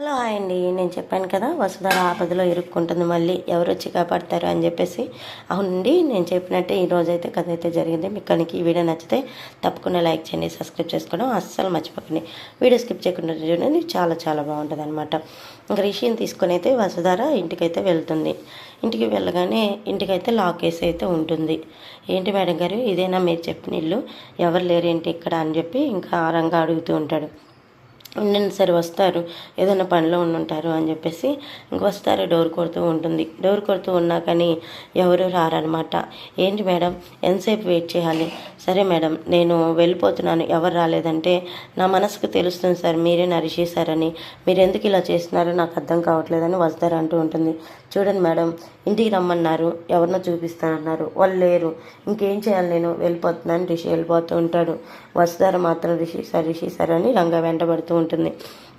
Hello hi అండి. నేను చెప్పాను కదా వసుధర ఆపదలో ఇరుక్కుంటుంది మళ్ళీ ఎవరు వచ్చి కాపాడతారు అని చెప్పేసి. అవునండి నేను చెప్పినట్టే ఈ రోజు అయితే కథ అయితే జరిగింది. మీకు కనుక ఈ వీడియో నచ్చితే తప్పకుండా లైక్ చేయండి సబ్స్క్రైబ్ చేసుకోవడం అస్సలు మర్చిపోకండి. వీడియో స్కిప్ చేయకుండా చూడండి చాలా చాలా బాగుంటుంది అనమాట ఇంకా రిషిని తీసుకొని అయితే వసుధార ఇంటికైతే వెళ్తుంది. ఇంటికి వెళ్ళగానే ఇంటికైతే లాక్ వేసి అయితే ఉంటుంది. ఏంటి మేడం గారు ఇదేనా మీరు చెప్పిన ఇల్లు? ఎవరు లేరేంటి ఇక్కడ అని చెప్పి ఇంకా రంగా అడుగుతూ ఉంటాడు. ఉండండి సరే వస్తారు. ఏదైనా పనిలో ఉండుంటారు అని చెప్పేసి ఇంక వస్తారు డోర్ కొడుతూ ఉంటుంది. డోర్ కొడుతూ ఉన్నా కానీ ఎవరు రారనమాట ఏంటి మేడం? ఎంతసేపు వెయిట్ చేయాలి? సరే మేడం నేను వెళ్ళిపోతున్నాను. ఎవరు రాలేదంటే నా మనసుకు తెలుస్తుంది సార్ మీరే నరిచేశారని మీరు ఎందుకు ఇలా చేస్తున్నారో నాకు అర్థం కావట్లేదని వస్తారు అంటూ ఉంటుంది. చూడండి మేడం ఇంటికి రమ్మన్నారు. ఎవరినో చూపిస్తానన్నారు. వాళ్ళు లేరు. ఇంకేం చేయాలి నేను? వెళ్ళిపోతున్నాను. రిషి వెళ్ళిపోతూ ఉంటాడు. వస్తారు మాత్రం రిషి సార్ రిషి సార్ అని రంగ వెంటబడుతూ ఉంటుంది.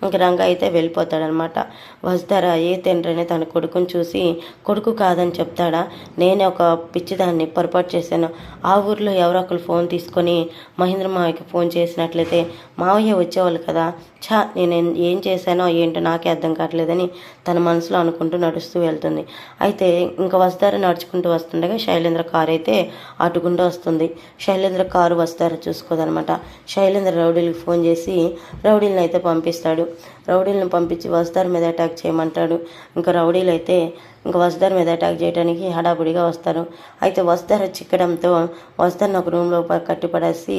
ఇంక రంగ అయితే వెళ్ళిపోతాడనమాట. వస్తార? ఏ తండ్రిని తన కొడుకుని చూసి కొడుకు కాదని చెప్తాడా? నేనే ఒక పిచ్చిదాన్ని పొరపాటు చేశాను. ఆ ఊర్లో ఎవరో ఒకరు ఫోన్ తీసుకొని మహేంద్ర మావయ్యకి ఫోన్ చేసినట్లయితే మావయ్య వచ్చేవాళ్ళు కదా. ఛా నేను ఏం చేశానో ఏంటో నాకే అర్థం కావట్లేదని తన మనసులో అనుకుంటూ నడుస్తూ వెళ్తుంది. అయితే ఇంకా వస్తార నడుచుకుంటూ వస్తుండగా శైలేంద్ర కారు అయితే అటుకుంటూ వస్తుంది. శైలేంద్ర కారు వస్తారో చూసుకోదనమాట. శైలేంద్ర రౌడీలకు ఫోన్ చేసి రౌడీలను అయితే పంపిస్తాడు. రౌడీలను పంపించి వస్తార్ మీద అటాక్ చేయమంటాడు. ఇంకా రౌడీలు అయితే ఇంకా వస్తర్ మీద అటాక్ చేయడానికి హడాబుడిగా వస్తారు అయితే వస్తార్ చిక్కడంతో వస్తార్ని ఒక రూమ్లో కట్టిపడేసి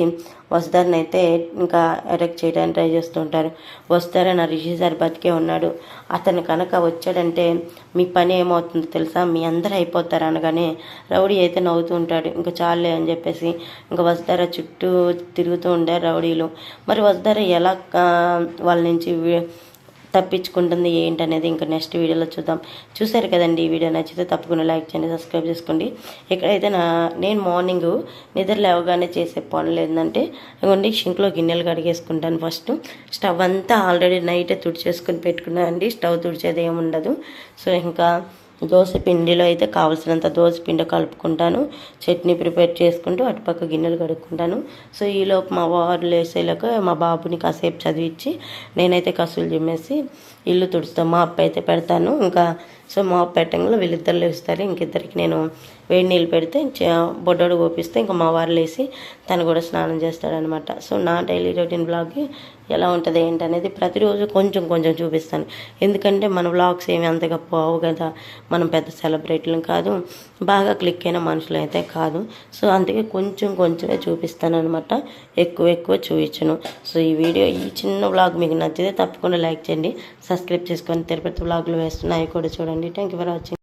వస్తార్ని అయితే ఇంకా అటాక్ చేయడానికి ట్రై చేస్తుంటారు వస్తారని రిషి సార్ బతికే ఉన్నాడు. అతను కనుక వచ్చాడంటే మీ పని ఏమవుతుందో తెలుసా? మీ అందరూ అయిపోతారు అనగానే రౌడీ అయితే నవ్వుతూ ఉంటాడు. ఇంకా చాలే అని చెప్పేసి ఇంకా వస్తారా చుట్టూ తిరుగుతూ ఉండే రౌడీలు. మరి వస్తారా ఎలా వాళ్ళ నుంచి తప్పించుకుంటుంది ఏంటి అనేది ఇంకా నెక్స్ట్ వీడియోలో చూద్దాం. చూసారు కదండి ఈ వీడియో నచ్చితే తప్పకుండా లైక్ చేయండి సబ్స్క్రైబ్ చేసుకోండి. ఇక్కడైతే నా నేను మార్నింగ్ నిద్ర లేవగానే చేసే పనులు ఏంటంటే ఇవ్వండి షింక్లో గిన్నెలు కడిగేసుకుంటాను ఫస్ట్. స్టవ్ అంతా ఆల్రెడీ నైటే తుడిచేసుకొని పెట్టుకున్నానండి స్టవ్ తుడిచేది ఏమి ఉండదు సో ఇంకా దోశ పిండిలో అయితే కావాల్సినంత దోశ పిండి కలుపుకుంటాను. చట్నీ ప్రిపేర్ చేసుకుంటూ అటుపక్క గిన్నెలు కడుక్కుంటాను. సో ఈలోపు మా వారు లేసేలాక మా బాబుని కాసేపు చదివించి నేనైతే కసులు చిమ్మేసి ఇల్లు తుడుస్తాను మా అప్ప అయితే పెడతాను. ఇంకా సో మా అప్ప పెట్టంగా వీళ్ళిద్దరు లేస్తారు. ఇంకిద్దరికి నేను వేడి నీళ్ళు పెడితే బొడ్డోడు ఓపిస్తే ఇంకా మా వారు లేసి తను కూడా స్నానం చేస్తాడనమాట. సో నా డైలీ రొటీన్ బ్లాగ్ ఎలా ఉంటుంది ఏంటనేది ప్రతిరోజు కొంచెం కొంచెం చూపిస్తాను. ఎందుకంటే మన బ్లాగ్స్ ఏమి అంతగా పోవు కదా. మనం పెద్ద సెలబ్రిటీలు కాదు బాగా క్లిక్ అయిన మనుషులు అయితే కాదు. సో అందుకే కొంచెం కొంచెమే చూపిస్తాను అనమాట ఎక్కువ ఎక్కువ చూపించను. సో ఈ వీడియో ఈ చిన్న బ్లాగ్ మీకు నచ్చితే తప్పకుండా లైక్ చేయండి. సబ్స్క్రైబ్ చేసుకొని తిరుపతి వ్లాగ్లు వేస్తున్నాయి కూడా చూడండి. Thank you for watching